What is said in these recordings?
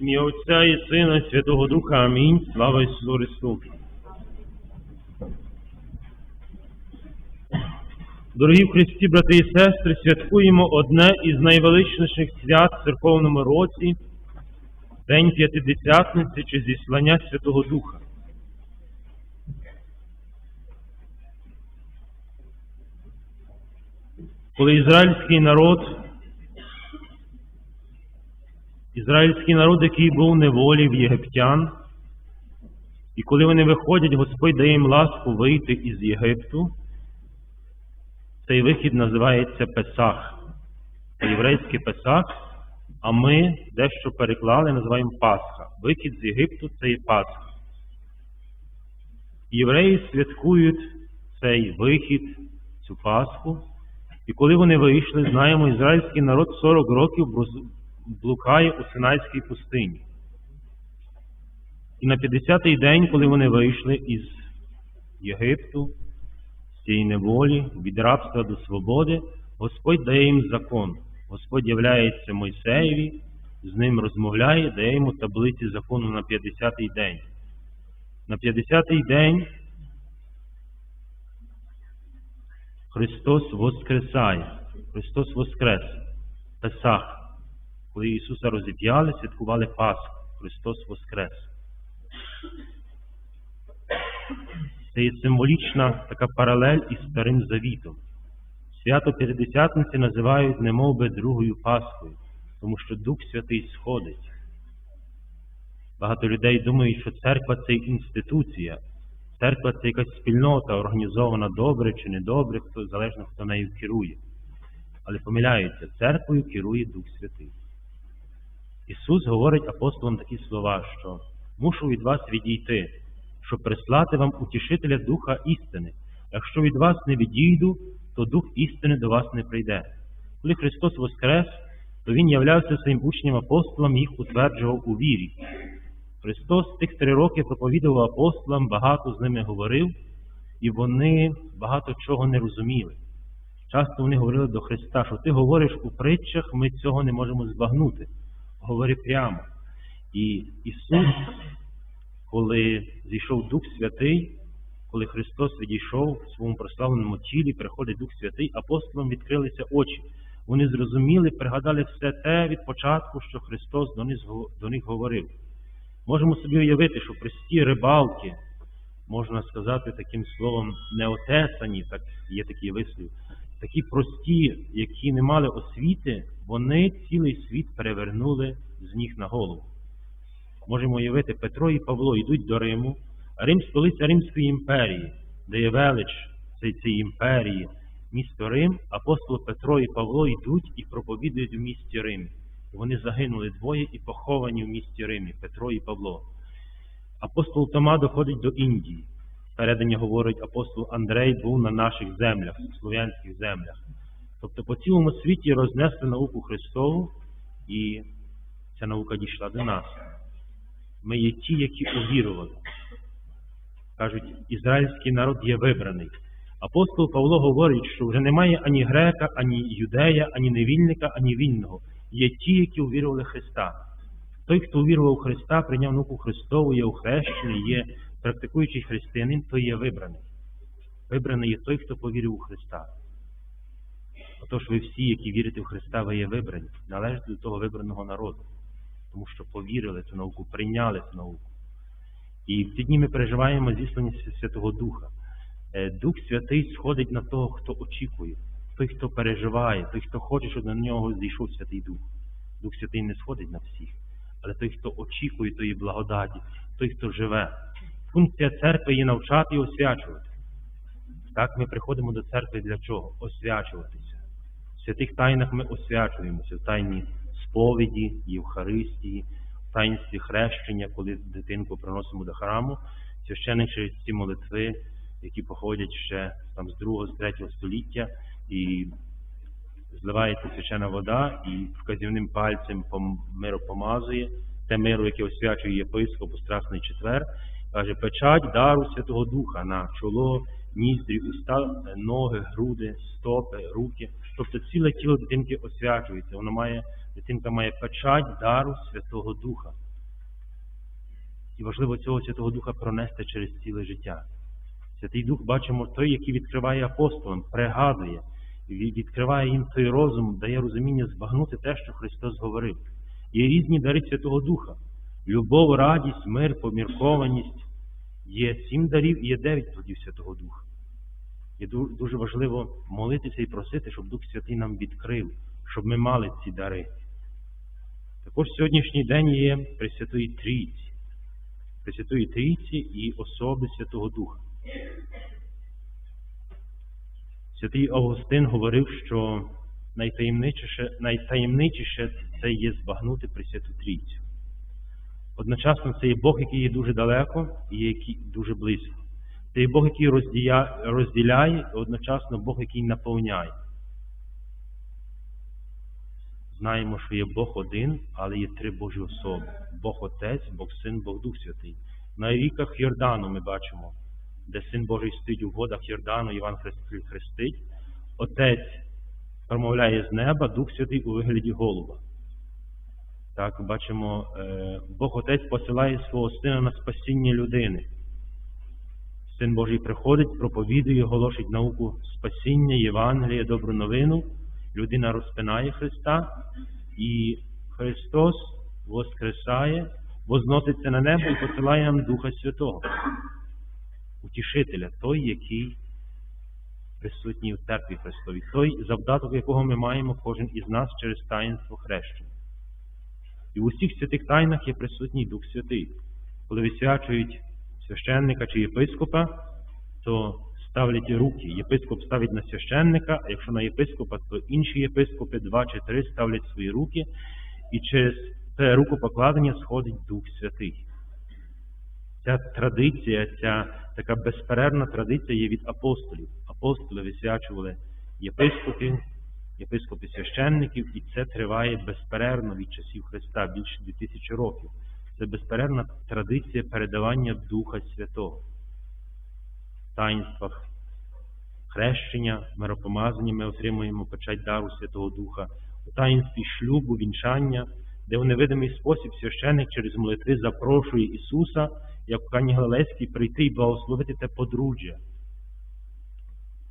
Ім'я Отця і Сина, і Святого Духа. Амінь. Слава Ісусу Христу. Дорогі в Христі, брати і сестри, святкуємо одне із найвеличніших свят в церковному році День П'ятидесятниці чи зіслання Святого Духа. Коли ізраїльський народ Ізраїльський народ, який був неволі в єгиптян, і коли вони виходять, Господь дає їм ласку вийти із Єгипту. Цей вихід називається Песах. По-єврейськи Песах, а ми дещо переклали, називаємо Пасха. Вихід з Єгипту це є Пасха. Євреї святкують цей вихід, цю Пасху. І коли вони вийшли, знаємо, ізраїльський народ 40 років блукає у Синайській пустині. І на 50-й день, коли вони вийшли із Єгипту, з цієї неволі, від рабства до свободи, Господь дає їм закон. Господь являється Мойсеєві, з ним розмовляє, дає йому таблиці закону на 50-й день. На 50-й день Христос Воскресає, Христос Воскрес, Песах. Коли Ісуса розіп'яли, святкували Пасху, Христос Воскрес. Це є символічна така паралель із Старим Завітом. Свято П'ятидесятниці називають немов би другою Пасхою, тому що Дух Святий сходить. Багато людей думають, що церква це інституція, церква це якась спільнота, організована добре чи недобре, хто залежно хто нею керує. Але помиляються, церквою керує Дух Святий. Ісус говорить апостолам такі слова, що мушу від вас відійти, щоб прислати вам утішителя Духа істини. Якщо від вас не відійду, то Дух істини до вас не прийде. Коли Христос Воскрес, то Він являвся своїм учням апостолам їх утверджував у вірі. Христос тих три роки проповідував апостолам, багато з ними говорив, і вони багато чого не розуміли. Часто вони говорили до Христа, що ти говориш у притчах, ми цього не можемо збагнути говори прямо. І Ісус, коли зійшов Дух Святий, коли Христос відійшов в своєму прославленому тілі, приходить Дух Святий, апостолам відкрилися очі. Вони зрозуміли, пригадали все те від початку, що Христос до них, говорив. Можемо собі уявити, що прості рибалки, можна сказати таким словом, неотесані, так є такий вислів, такі прості, які не мали освіти, вони цілий світ перевернули з ніг на голову. Можемо уявити, Петро і Павло йдуть до Риму, Рим столиця Римської імперії, де є велич цієї імперії, місто Рим, апостол Петро і Павло йдуть і проповідують в місті Рим. Вони загинули двоє і поховані в місті Римі, Петро і Павло. Апостол Тома доходить до Індії. Передані говорить, апостол Андрей був на наших землях, слов'янських землях. Тобто по цілому світі рознесли науку Христову, і ця наука дійшла до нас. Ми є ті, які увірували. Кажуть, ізраїльський народ є вибраний. Апостол Павло говорить, що вже немає ані грека, ані юдея, ані невільника, ані вільного. Є ті, які увірували Христа. Той, хто увірував Христа, прийняв науку Христову, є охрещений, є практикуючий християнин, то є вибраний. Вибраний є той, хто повірив у Христа. Отож, ви всі, які вірите в Христа, ви є вибрані, належите до того вибраного народу, тому що повірили цю науку, прийняли цю науку. І в ці дні ми переживаємо зіслання Святого Духа. Дух Святий сходить на того, хто очікує, той, хто переживає, той, хто хоче, щоб на нього зійшов Святий Дух. Дух Святий не сходить на всіх, але той, хто очікує тої благодаті, той, хто живе. Функція церкви є навчати і освячувати. Так ми приходимо до церкви для чого? Освячуватися. В святих тайнах ми освячуємося в тайні сповіді, Євхаристії, в таїнстві хрещення, коли дитинку приносимо до храму, священик через ці молитви, які походять ще там з 2 з 3 століття, і зливається священа вода, і вказівним пальцем миропомазує те миру, яке освячує єпископ у Страсний четвер, каже, печать дару Святого Духа на чоло, ніздрі, уста, ноги, груди, стопи, руки. Тобто ціле тіло дитинки освячується, воно має Дитинка має печать дару Святого Духа. І важливо цього Святого Духа пронести через ціле життя. Святий Дух бачимо той, який відкриває апостолам, пригадує, відкриває їм той розум, дає розуміння збагнути те, що Христос говорив. Є різні дари Святого Духа: любов, радість, мир, поміркованість. Є сім дарів і є дев'ять плодів Святого Духа. І дуже важливо молитися і просити, щоб Дух Святий нам відкрив, щоб ми мали ці дари. Також сьогоднішній день є Пресвятої Трійці, Пресвятої Трійці і особи Святого Духа. Святий Августин говорив, що найтаємничіше, найтаємничіше це є збагнути Пресвяту Трійцю. Одночасно це є Бог, який є дуже далеко і який дуже близько. Це є Бог, який розділяє, і одночасно Бог, який наповняє. Знаємо, що є Бог один, але є три Божі особи: Бог Отець, Бог Син, Бог Дух Святий. На ріках Йордану ми бачимо, де Син Божий стоїть у водах Йордану, Іван Хрест- хрестить. Отець промовляє з неба, Дух Святий у вигляді голуба. Так, бачимо, е, Бог Отець посилає свого сина на спасіння людини. Син Божий приходить, проповідує, оголошить науку спасіння, Євангелія, добру новину. Людина розпинає Христа, і Христос воскресає, возноситься на небо і посилає нам Духа Святого, утішителя, той, який присутній у церкві Христовій, той, завдаток якого ми маємо кожен із нас через таїнство хрещення. І в усіх святих тайнах є присутній Дух Святий. Коли висвячують священника чи єпископа, то ставлять руки. Єпископ ставить на священника, а якщо на єпископа, то інші єпископи, два чи три, ставлять свої руки, і через це рукопокладення сходить Дух Святий. Ця традиція, ця така безперервна традиція є від апостолів. Апостоли висвячували єпископів, єпископи священників, і це триває безперервно від часів Христа, більше 2000 років. Це безперервна традиція передавання Духа Святого. В таїнствах хрещення, миропомазання ми отримуємо печать дару Святого Духа, у таїнстві шлюбу, вінчання, де у невидимий спосіб священник через молитви запрошує Ісуса, як у Кані Галилейській, прийти і благословити те подружжя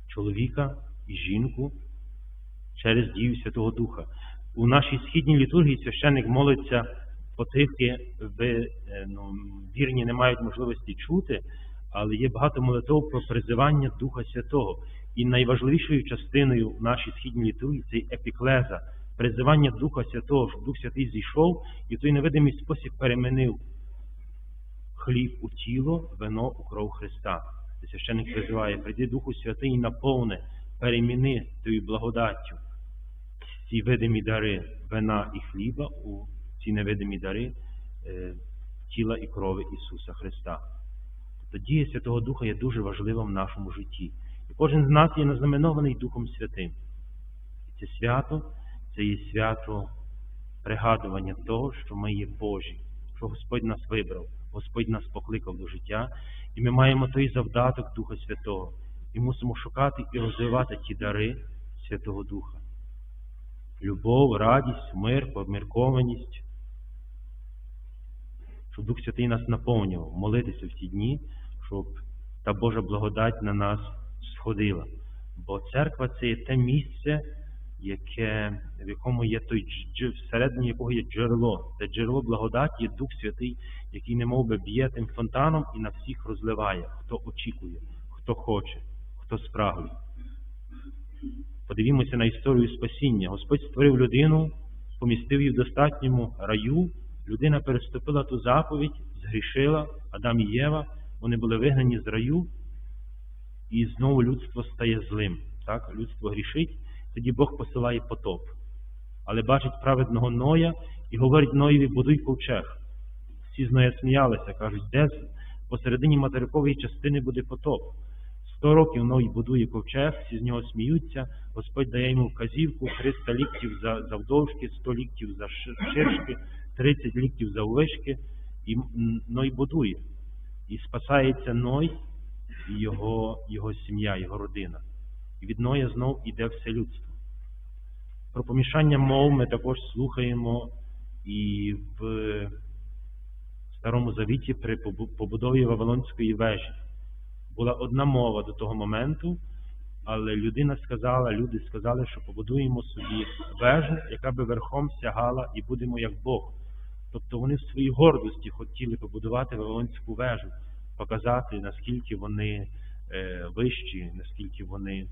чоловіка і жінку через дію Святого Духа. У нашій східній літургії священник молиться потихи, ви е, ну, вірні не мають можливості чути, але є багато молитв про призивання Духа Святого. І найважливішою частиною нашій східній літургії це епіклеза, призивання Духа Святого, щоб Дух Святий зійшов і в той невидимий спосіб перемінив хліб у тіло, вино у кров Христа. Священник призиває, прийди Духу Святий і наповни, переміни тою благодаттю ці видимі дари вина і хліба у ці невидимі дари е, тіла і крови Ісуса Христа. Тобто дія Святого Духа є дуже важлива в нашому житті. І кожен з нас є назнаменований Духом Святим. І це свято це є свято пригадування того, що ми є Божі, що Господь нас вибрав, Господь нас покликав до життя, і ми маємо той завдаток Духа Святого. І мусимо шукати і розвивати ті дари Святого Духа. Любов, радість, мир, поміркованість, щоб Дух Святий нас наповнював, молитися в ті дні, щоб та Божа благодать на нас сходила. Бо церква це є те місце, яке, в якому є той всередині якого є джерело. Це джерело благодаті є Дух Святий, який немов би б'є тим фонтаном і на всіх розливає, хто очікує, хто хоче, хто спрагує. Подивімося на історію спасіння. Господь створив людину, помістив її в достатньому раю. Людина переступила ту заповідь, згрішила, Адам і Єва, вони були вигнані з раю, і знову людство стає злим. Так? Людство грішить, тоді Бог посилає потоп. Але бачить праведного Ноя і говорить Ноєві, будуй ковчег. Всі з Ноя сміялися, кажуть, де посередині материкової частини буде потоп. Сто років Ной будує ковчег, всі з нього сміються, Господь дає йому вказівку 300 ліктів за завдовжки, 100 ліктів за ши- ширшки, 30 ліктів за вишки, і Ной будує. І спасається Ной і його, його сім'я, його родина. І від Ноя знов іде все людство. Про помішання мов ми також слухаємо і в Старому Завіті при побудові Вавилонської вежі. Була одна мова до того моменту, але людина сказала, люди сказали, що побудуємо собі вежу, яка би верхом сягала і будемо як Бог. Тобто вони в своїй гордості хотіли побудувати Вавилонську вежу, показати, наскільки вони е, вищі, наскільки вони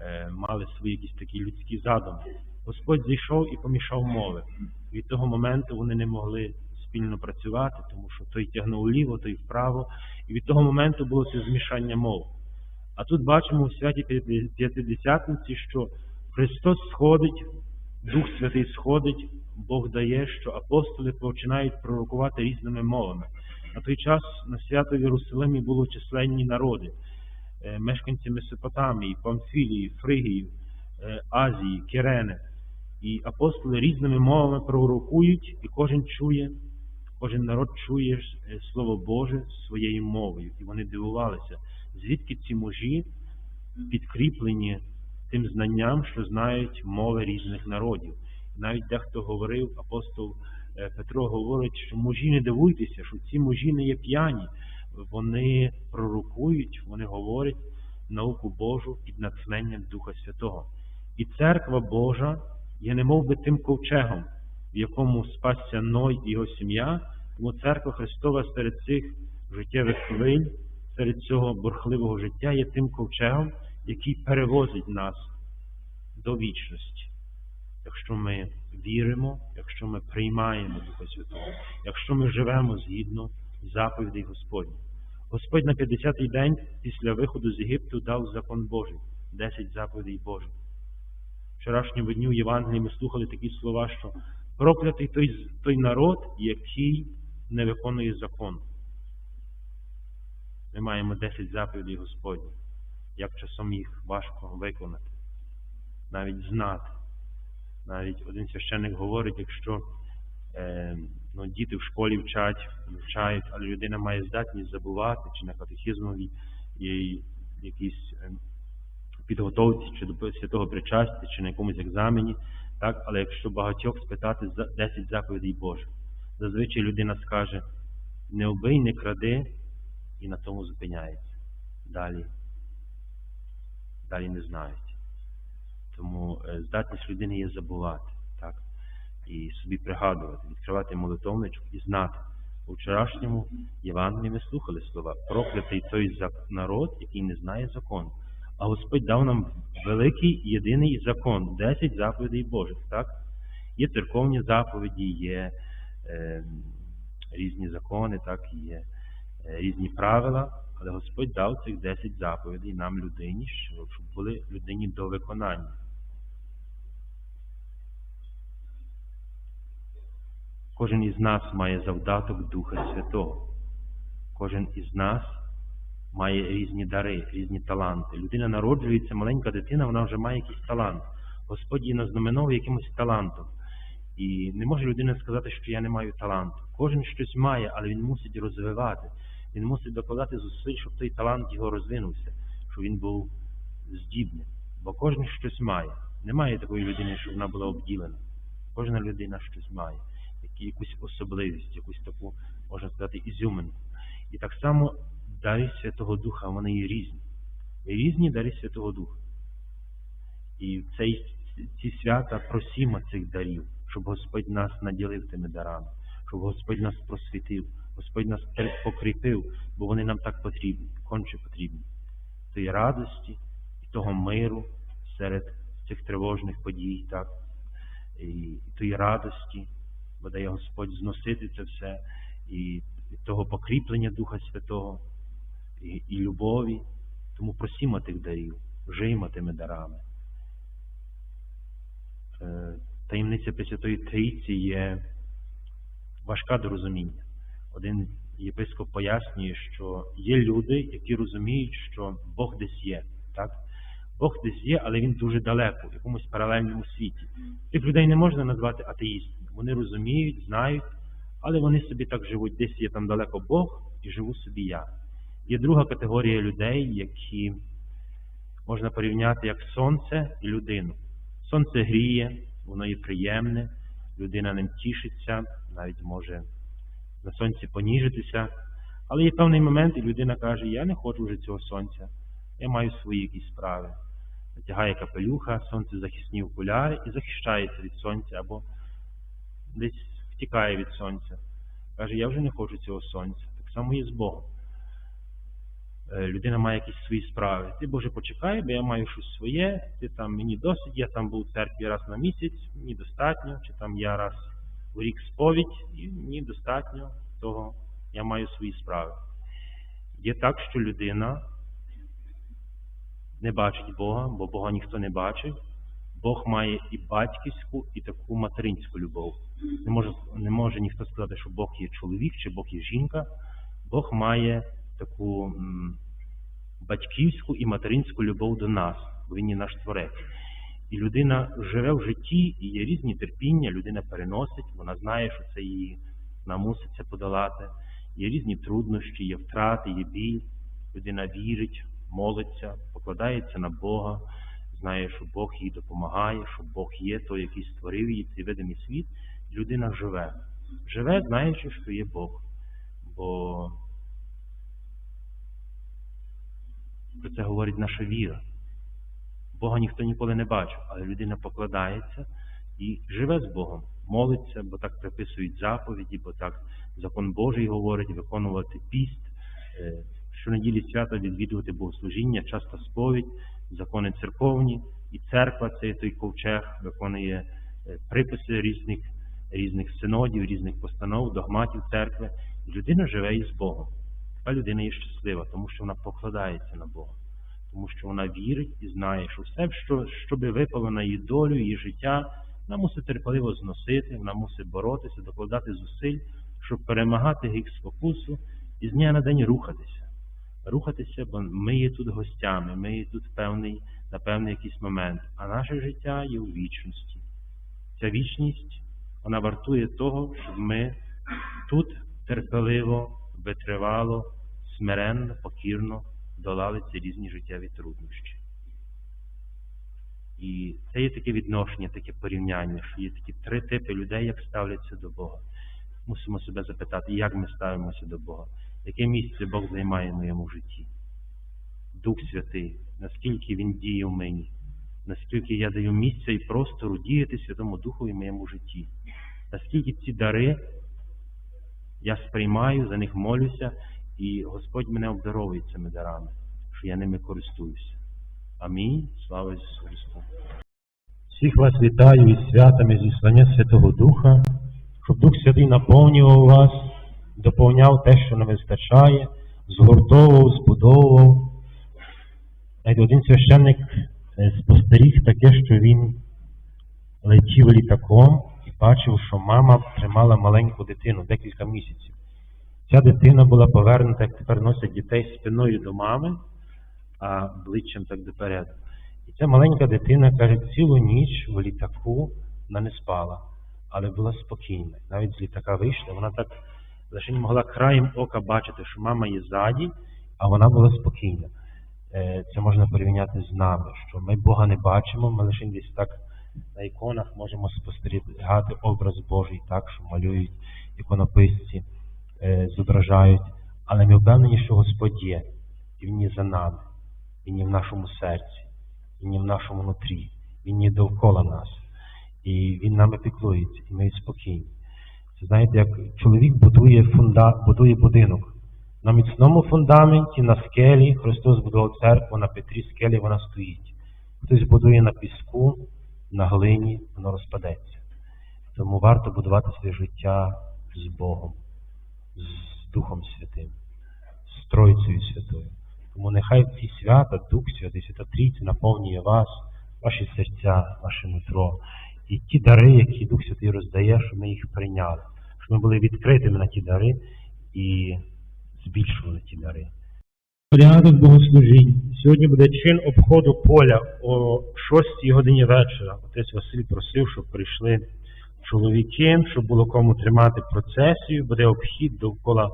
е, мали свої якісь такі людські задуми. Господь зійшов і помішав мови. Від того моменту вони не могли спільно працювати, тому що той тягнув вліво, той вправо. І від того моменту було це змішання мов. А тут бачимо в святі П'яти- П'ятидесятниці, що Христос сходить, Дух Святий сходить, Бог дає, що апостоли починають пророкувати різними мовами. На той час на свято в Єрусалимі було численні народи, е, мешканці Месопотамії, Памфілії, Фригії, е, Азії, Кирени. І апостоли різними мовами пророкують, і кожен чує, кожен народ чує е, Слово Боже своєю мовою. І вони дивувалися, звідки ці мужі підкріплені тим знанням, що знають мови різних народів. Навіть дехто говорив, апостол е, Петро говорить, що мужі не дивуйтеся, що ці мужі не є п'яні, вони пророкують, вони говорять науку Божу під натхненням Духа Святого. І церква Божа є немов би тим ковчегом, в якому спасся Ной і його сім'я, тому церква Христова серед цих життєвих хвиль, серед цього бурхливого життя є тим ковчегом, який перевозить нас до вічності. Якщо ми віримо, якщо ми приймаємо Духа Святого, якщо ми живемо згідно заповідей Господніх. Господь на 50-й день після виходу з Єгипту дав закон Божий, 10 заповідей Божих. Вчорашнього дню в Євангелії ми слухали такі слова, що проклятий той, той народ, який не виконує закон. Ми маємо 10 заповідей Господніх, як часом їх важко виконати, навіть знати. Навіть один священник говорить, якщо е, ну, діти в школі вчать, вчають, але людина має здатність забувати, чи на катехізмовій є якійсь е, підготовці, чи до святого причастя, чи на якомусь екзамені, так? але якщо багатьох спитати за 10 заповідей Божих, зазвичай людина скаже не вбий, не кради, і на тому зупиняється. Далі, далі не знають. Тому е, здатність людини є забувати, так? І собі пригадувати, відкривати молитовничок і знати. У вчорашньому Євангелії ми слухали слова проклятий той народ, який не знає закону. А Господь дав нам великий єдиний закон, 10 заповідей Божих. Так? Є церковні заповіді, є е, різні закони, так, є е, різні правила, але Господь дав цих 10 заповідей нам людині, щоб були людині до виконання. Кожен із нас має завдаток Духа Святого. Кожен із нас має різні дари, різні таланти. Людина народжується, маленька дитина, вона вже має якийсь талант. Господь її назнаменовує якимось талантом. І не може людина сказати, що я не маю таланту. Кожен щось має, але він мусить розвивати. Він мусить докладати зусиль, щоб той талант його розвинувся, щоб він був здібним. Бо кожен щось має. Немає такої людини, щоб вона була обділена. Кожна людина щось має, якусь особливість, якусь таку, можна сказати, ізюминку. І так само дари Святого Духа, вони є різні. Різні дари Святого Духа. І цей, ці свята просімо цих дарів, щоб Господь нас наділив тими дарами, щоб Господь нас просвітив, Господь нас покріпив, бо вони нам так потрібні, конче потрібні. Тої радості і того миру серед цих тривожних подій, так, і, тої радості, бо дає Господь зносити це все, і того покріплення Духа Святого, і, любові. Тому просімо тих дарів, жиймо тими дарами. Е, Таємниця Пресвятої Трійці є важка до розуміння. Один єпископ пояснює, що є люди, які розуміють, що Бог десь є. Так? Бог десь є, але він дуже далеко, в якомусь паралельному світі. Цих людей не можна назвати атеїстами. Вони розуміють, знають, але вони собі так живуть, десь є там далеко Бог і живу собі я. Є друга категорія людей, які можна порівняти як сонце і людину. Сонце гріє, воно є приємне, людина ним тішиться, навіть може на сонці поніжитися. Але є певний момент, і людина каже, я не хочу вже цього сонця, я маю свої якісь справи. Натягає капелюха, сонцезахисні окуляри і захищається від сонця або десь втікає від сонця. Каже, я вже не хочу цього сонця. Так само є з Богом. Е, Людина має якісь свої справи. Ти, Боже, почекай, бо я маю щось своє, ти там мені досить, я там був у церкві раз на місяць, мені достатньо, чи там я раз у рік сповідь, і мені достатньо того, я маю свої справи. Є так, що людина не бачить Бога, бо Бога ніхто не бачив. Бог має і батьківську, і таку материнську любов. Не може, не може ніхто сказати, що Бог є чоловік чи Бог є жінка. Бог має таку батьківську і материнську любов до нас, бо Він є наш творець. І людина живе в житті, і є різні терпіння, людина переносить, вона знає, що це її вона мусить подолати. Є різні труднощі, є втрати, є біль. Людина вірить, молиться, покладається на Бога, знає, що Бог їй допомагає, що Бог є той, який створив її, цей видимий світ. Людина живе. Живе, знаючи, що є Бог. Бо про це говорить наша віра. Бога ніхто ніколи не бачив, але людина покладається і живе з Богом, молиться, бо так приписують заповіді, бо так закон Божий говорить, виконувати піст, е, щонеділі свята відвідувати богослужіння, часто сповідь, закони церковні, і церква це той ковчег, виконує е, приписи різних, різних синодів, різних постанов, догматів церкви. Людина живе із Богом. Така людина є щаслива, тому що вона покладається на Бога тому що вона вірить і знає, що все, що, що би випало на її долю, її життя, вона мусить терпеливо зносити, вона мусить боротися, докладати зусиль, щоб перемагати гріх спокусу і з дня на день рухатися. Рухатися, бо ми є тут гостями, ми є тут певний, на певний якийсь момент, а наше життя є у вічності. Ця вічність, вона вартує того, щоб ми тут терпеливо, витривало, смиренно, покірно долали ці різні життєві труднощі. І це є таке відношення, таке порівняння, що є такі три типи людей, як ставляться до Бога. Мусимо себе запитати, як ми ставимося до Бога, яке місце Бог займає в моєму житті. Дух Святий, наскільки Він діє в мені, наскільки я даю місця і простору діяти Святому Духові в моєму житті, наскільки ці дари я сприймаю, за них молюся, і Господь мене обдаровує цими дарами, що я ними користуюся. Амінь. Слава Ісусу Христу. Всіх вас вітаю із святами зіслання Святого Духа, щоб Дух Святий наповнював вас, доповняв те, що не вистачає, згуртовував, збудовував. Навіть один священник е, спостеріг таке, що він летів літаком і бачив, що мама тримала маленьку дитину декілька місяців. Ця дитина була повернута, як тепер носять дітей спиною до мами, а обличчям так допереду. І ця маленька дитина каже, цілу ніч в літаку вона не спала, але була спокійна. Навіть з літака вийшла, вона так лише не могла краєм ока бачити, що мама є ззаді, а вона була спокійна. Е, Це можна порівняти з нами, що ми Бога не бачимо, ми лише десь так на іконах можемо спостерігати образ Божий, так, що малюють іконописці зображають, але ми впевнені, що Господь є, і Він є за нами, Він є в нашому серці, Він є в нашому нутрі, Він є довкола нас. І Він нами піклується, і ми спокійні. Це знаєте, як чоловік будує фунда, будує будинок. На міцному фундаменті, на скелі, Христос будував церкву, на Петрі скелі вона стоїть. Хтось будує на піску, на глині, воно розпадеться. Тому варто будувати своє життя з Богом з Духом Святим, з Тройцею Святою. Тому нехай ці свята, Дух Святий, Свята Трійця наповнює вас, ваші серця, ваше нутро. І ті дари, які Дух Святий роздає, щоб ми їх прийняли, щоб ми були відкритими на ті дари і збільшували ті дари. Порядок богослужінь. Сьогодні буде чин обходу поля о 6 годині вечора. Отець Василь просив, щоб прийшли чоловіки, щоб було кому тримати процесію, буде обхід довкола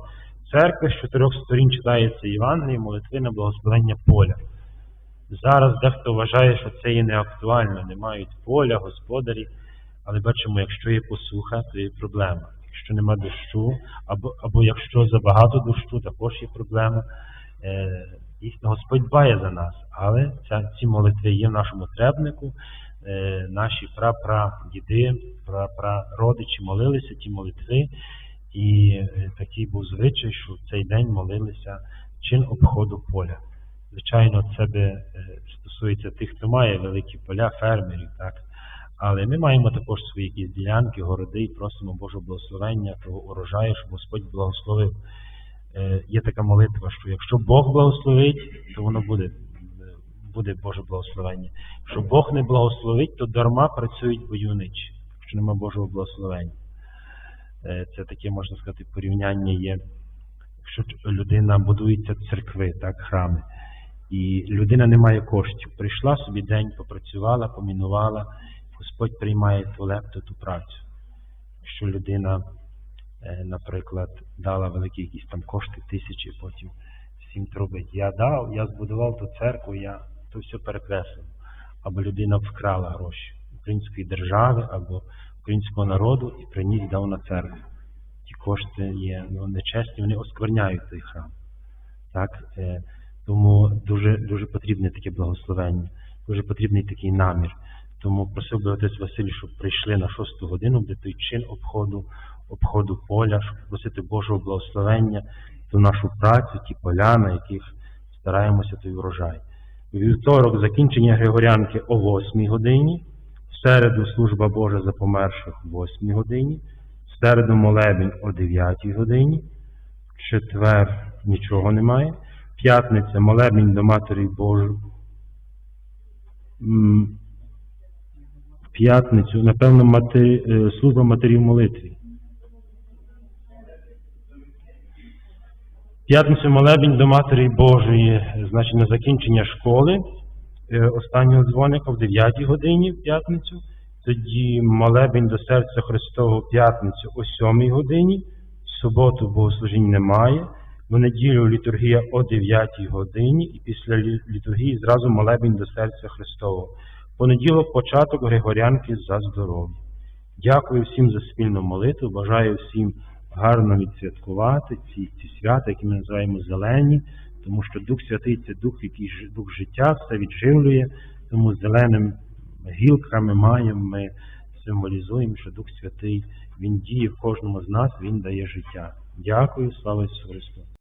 церкви, з чотирьох сторін читається Євангеліє, молитви на благословення поля. Зараз дехто вважає, що це є неактуально, не мають поля, господарі. Але бачимо, якщо є посуха, то є проблема. Якщо нема дощу, або, або якщо забагато дощу, також є проблема. Е, дійсно, Господь дбає за нас, але ця, ці молитви є в нашому требнику. Е, наші прапрадіди, прапрародичі молилися ті молитви, і е, такий був звичай, що в цей день молилися чин обходу поля. Звичайно, це би е, стосується тих, хто має великі поля, фермерів, так. Але ми маємо також свої якісь ділянки, городи і просимо Божого благословення, того урожаю, щоб Господь благословив. Є така молитва, що якщо Бог благословить, то воно буде, буде Боже благословення. Якщо Бог не благословить, то дарма працюють бойовничі, якщо нема Божого благословення. Е, Це таке, можна сказати, порівняння є, якщо людина будується церкви, так, храми, і людина не має коштів. Прийшла собі день, попрацювала, помінувала, Господь приймає ту лепту, ту працю. Якщо людина, е, наприклад, дала великі якісь там кошти, тисячі, потім всім трубить. Я дав, я збудував ту церкву, я то все перекреслив. Або людина вкрала гроші української держави або українського народу і приніс дав на церкву. Ті кошти є ну, нечесні, вони оскверняють той храм. Так? Е, Тому дуже, дуже потрібне таке благословення, дуже потрібний такий намір. Тому просив би отець Василь, щоб прийшли на шосту годину, де той чин обходу, обходу поля, щоб просити Божого благословення ту нашу працю, ті поля, на яких стараємося той врожай. Вівторок закінчення Григорянки о 8 годині, в середу служба Божа за померших о 8 годині, в середу молебень о 9 годині, в четвер нічого немає, п'ятниця молебень до Матері Божої. В п'ятницю, напевно, мати, е, служба матері в молитві. В П'ятницю молебень до Матері Божої, значить на закінчення школи е, останнього дзвоника в 9 годині в п'ятницю. Тоді молебень до серця Христового в п'ятницю о 7 годині. В суботу богослужінь немає. В неділю літургія о 9 годині і після літургії зразу молебень до серця Христового. Понеділок початок Григорянки за здоров'я. Дякую всім за спільну молитву. Бажаю всім гарно відсвяткувати ці, ці свята, які ми називаємо зелені, тому що Дух Святий це дух, який дух життя, все відживлює. Тому зеленим гілками маємо, ми символізуємо, що Дух Святий він діє в кожному з нас, він дає життя. Дякую, слава Ісусу Христу.